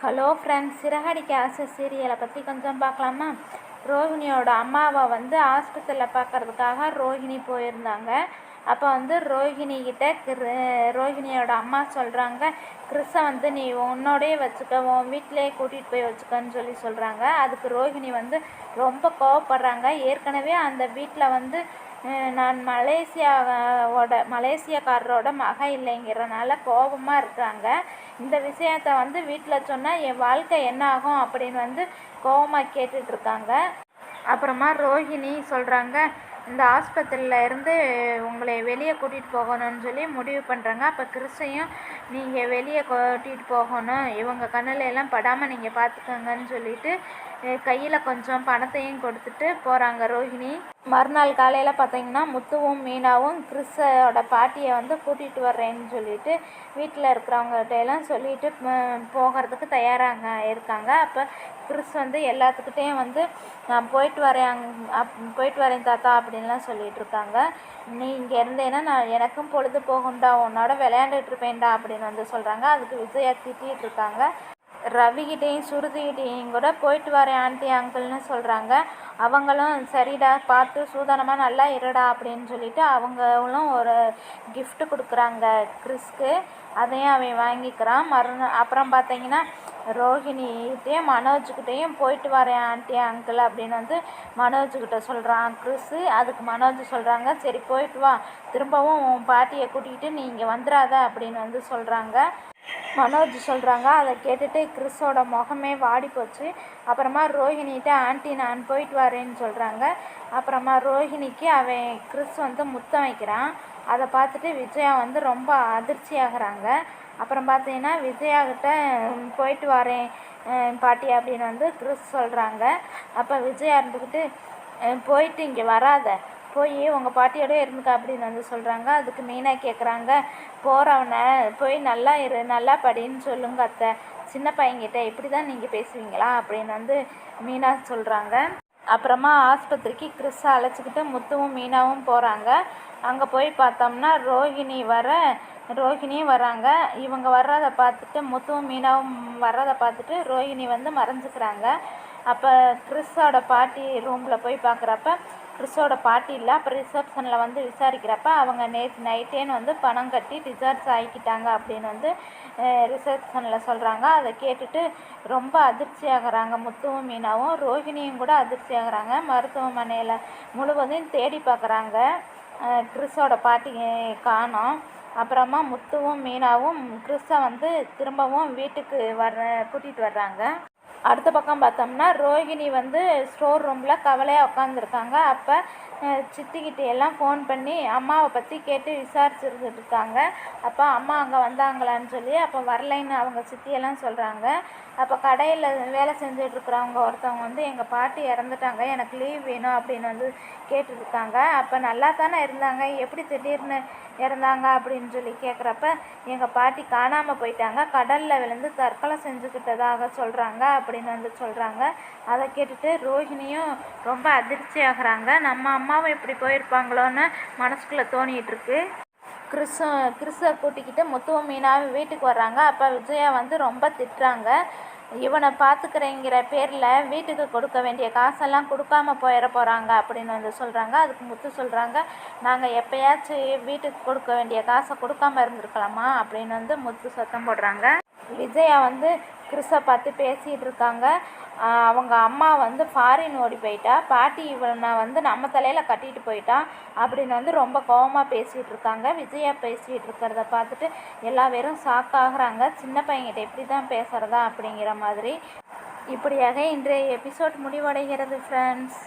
Hello friends Siragadikka ஆசை சீரியலை பற்றி கொஞ்சம் பார்க்கலாமா? ரோஹிணியோட அம்மாவை வந்து ஆஸ்பத்திரியில் பார்க்கறதுக்காக ரோஹிணி போயிருந்தாங்க. அப்போ வந்து ரோஹிணி கிட்ட கிரு ரோஹிணியோட அம்மா சொல்கிறாங்க கிறிஸை வந்து நீ உன்னோடயே வச்சுக்க உன் வீட்டிலேயே கூட்டிகிட்டு போய் வச்சுக்கன்னு சொல்லி சொல்கிறாங்க அதுக்கு ரோஹிணி வந்து ரொம்ப கோவப்படுறாங்க. ஏற்கனவே அந்த வீட்டில் வந்து நான் மலேசியாவோட மலேசியக்காரரோட மக இல்லைங்கிறனால கோபமாக இருக்காங்க. இந்த விஷயத்த வந்து வீட்டில் சொன்னால் என் வாழ்க்கை என்ன ஆகும்? அப்படின்னு வந்து கோபமாக கேட்டுட்ருக்காங்க அப்புறமா ரோஹிணி சொல்கிறாங்க இந்த ஆஸ்பத்திரியில் இருந்து உங்களை வெளியே கூட்டிகிட்டு போகணும்னு சொல்லி முடிவு பண்ணுறாங்க அப்போ கிறிஸ்டையும் நீங்கள் வெளியே கூட்டிகிட்டு போகணும். இவங்க கண்ணில் எல்லாம் படாமல் நீங்கள் பார்த்துக்கோங்கன்னு சொல்லிட்டு கையில் கொஞ்சம் பணத்தையும் கொடுத்துட்டு போகிறாங்க ரோஹிணி. மறுநாள் காலையில் பார்த்தீங்கன்னா முத்துவும் மீனாவும் கிறிஸோட பாட்டியை வந்து கூட்டிகிட்டு வர்றேன்னு சொல்லிட்டு வீட்டில் இருக்கிறவங்ககிட்ட எல்லாம் சொல்லிட்டு போகிறதுக்கு தயாராக இருக்காங்க. அப்போ கிறிஸ் வந்து எல்லாத்துக்கிட்டேயும் வந்து நான் போயிட்டு வரேன் அப் போயிட்டு வரேன் தாத்தா அப்படின்லாம் சொல்லிட்டு இருக்காங்க. நீ இங்கே இருந்தேன்னா நான் எனக்கும் பொழுது போகும்டா உன்னோட விளையாண்டுட்டு இருப்பேன்டா அப்படின்னு வந்து சொல்கிறாங்க அதுக்கு விஜயா திட்டிகிட்டு இருக்காங்க. ரவிகிட்டையும் சுருதிகிட்டையும் கூட போயிட்டு வரேன் ஆண்டி அங்கிள்னு சொல்கிறாங்க அவங்களும் சரிடா பார்த்து சூதானமாக நல்லா இருடா அப்படின்னு சொல்லிட்டு அவங்களும் ஒரு கிஃப்ட்டு கொடுக்குறாங்க கிறிஸ்க்கு அதையும் அவன் வாங்கிக்கிறான். மறுநாள் அப்புறம் பார்த்தீங்கன்னா ரோஹிணிகிட்டையும் மனோஜ்கிட்டையும் போயிட்டு வரேன் ஆண்டி அங்கிள் அப்படின்னு வந்து மனோஜ்கிட்ட சொல்கிறான் கிறிஸு அதுக்கு மனோஜ் சொல்கிறாங்க சரி போயிட்டு வா. திரும்பவும் உன் பாட்டியை கூட்டிகிட்டு நீ இங்கே வந்துடாத அப்படின்னு வந்து சொல்கிறாங்க மனோஜ் சொல்கிறாங்க அதை கேட்டுட்டு கிறிஸோட முகமே வாடி போச்சு. அப்புறமா ரோஹிணிகிட்ட ஆண்டி நான் போயிட்டு வரேன்னு சொல்கிறாங்க அப்புறமா ரோஹிணிக்கு அவன் கிறிஸ் வந்து முத்தம் வைக்கிறான். அதை பார்த்துட்டு விஜயா வந்து ரொம்ப அதிர்ச்சி ஆகுறாங்க அப்புறம் பார்த்தீங்கன்னா விஜயாகிட்ட போயிட்டு வரேன் பாட்டி அப்படின்னு வந்து கிறிஸ் சொல்கிறாங்க அப்போ விஜயா இருந்துக்கிட்டு போயிட்டு இங்கே வராத போய் உங்கள் பாட்டியோட இருந்துக்க அப்படின்னு வந்து சொல்கிறாங்க அதுக்கு மீனா கேட்குறாங்க போகிறவனை போய் நல்லா இரு நல்லா படின்னு சொல்லுங்க அத்தை. சின்ன பையன்கிட்ட இப்படி தான் நீங்கள் பேசுவீங்களா? அப்படின்னு வந்து மீனா சொல்கிறாங்க அப்புறமா ஆஸ்பத்திரிக்கு கிறிஸை அழைச்சிக்கிட்டு முத்துவும் மீனாவும் போகிறாங்க அங்கே போய் பார்த்தோம்னா ரோஹிணி வர ரோஹிணியும் வராங்க. இவங்க வர்றதை பார்த்துட்டு முத்துவும் மீனாவும் வர்றதை பார்த்துட்டு ரோஹிணி வந்து மறைஞ்சிக்கிறாங்க. அப்போ கிறிஸோட பாட்டி ரூமில் போய் பார்க்குறப்ப கிறிஸோட பாட்டி இல்லை. அப்புறம் ரிசப்ஷனில் வந்து விசாரிக்கிறப்ப அவங்க நேற்று நைட்டேன்னு வந்து பணம் கட்டி டிசார்ஜ் ஆகிக்கிட்டாங்க அப்படின்னு வந்து ரிசப்ஷனில் சொல்கிறாங்க அதை கேட்டுட்டு ரொம்ப அதிர்ச்சி ஆகுறாங்க முத்துவும் மீனாவும் ரோஹிணியும் கூட அதிர்ச்சி ஆகுறாங்க மருத்துவமனையில் முழுவதும் தேடி பார்க்குறாங்க கிறிஸோட பாட்டி காணோம். அப்புறமா முத்துவும் மீனாவும் கிறிஸை வந்து திரும்பவும் வீட்டுக்கு வர்ற கூட்டிகிட்டு வர்றாங்க. அடுத்த பக்கம் பார்த்தோம்னா ரோஹிணி வந்து ஸ்டோர் ரூமில் கவலையாக உட்காந்துருக்காங்க அப்போ சித்திக்கிட்ட எல்லாம் ஃபோன் பண்ணி அம்மாவை பற்றி கேட்டு விசாரிச்சுட்டு இருக்காங்க. அப்போ அம்மா அங்கே வந்தாங்களான்னு சொல்லி அப்போ வரலைன்னு அவங்க சித்தியெல்லாம் சொல்கிறாங்க அப்போ கடையில் வேலை செஞ்சுட்டு இருக்கிறவங்க ஒருத்தவங்க வந்து எங்கள் பாட்டி இறந்துட்டாங்க. எனக்கு லீவ் வேணும் அப்படின்னு வந்து கேட்டுருக்காங்க அப்போ நல்லா தானே இருந்தாங்க. எப்படி திடீர்னு இறந்தாங்க அப்படின்னு சொல்லி கேட்குறப்ப எங்கள் பாட்டி காணாமல் போயிட்டாங்க. கடலில் விழுந்து தற்கொலை செஞ்சுக்கிட்டதாக சொல்கிறாங்க அப்படின்னு வந்து சொல்கிறாங்க அதை கேட்டுட்டு ரோஹிணியும் ரொம்ப அதிர்ச்சி ஆகுறாங்க. நம்ம அம்மாவும் இப்படி போயிருப்பாங்களோன்னு மனசுக்குள்ளே தோணிகிட்டு இருக்கு. கிறிஸ கிறிஸை கூட்டிக்கிட்டு முத்துவ மீனாவும் வீட்டுக்கு வர்றாங்க. அப்போ விஜயா வந்து ரொம்ப திட்டுறாங்க. இவனை பார்த்துக்கிறேங்கிற பேரில் வீட்டுக்கு கொடுக்க வேண்டிய காசெல்லாம் கொடுக்காம போயிட போகிறாங்க அப்படின்னு வந்து சொல்கிறாங்க அதுக்கு முத்து சொல்கிறாங்க நாங்கள் எப்பயாச்சும் வீட்டுக்கு கொடுக்க வேண்டிய காசை கொடுக்காம இருந்திருக்கலாமா? அப்படின்னு வந்து முத்து சத்தம் போடுறாங்க. விஜயா வந்து கிறிஸை பார்த்து பேசிகிட்டு இருக்காங்க. அவங்க அம்மா வந்து ஃபாரின் ஓடி போயிட்டா. பாட்டி இவனை வந்து நம்ம தலையில் கட்டிட்டு போயிட்டான் அப்படின்னு வந்து ரொம்ப கோவமாக பேசிகிட்டு இருக்காங்க. விஜயா பேசிகிட்டு இருக்கிறத பார்த்துட்டு எல்லா பேரும் ஆகுறாங்க. சின்ன பையன்கிட்ட எப்படி தான் பேசுகிறதா அப்படிங்கிற மாதிரி. இப்படியாக இன்றைய எபிசோட் முடிவடைகிறது ஃப்ரெண்ட்ஸ்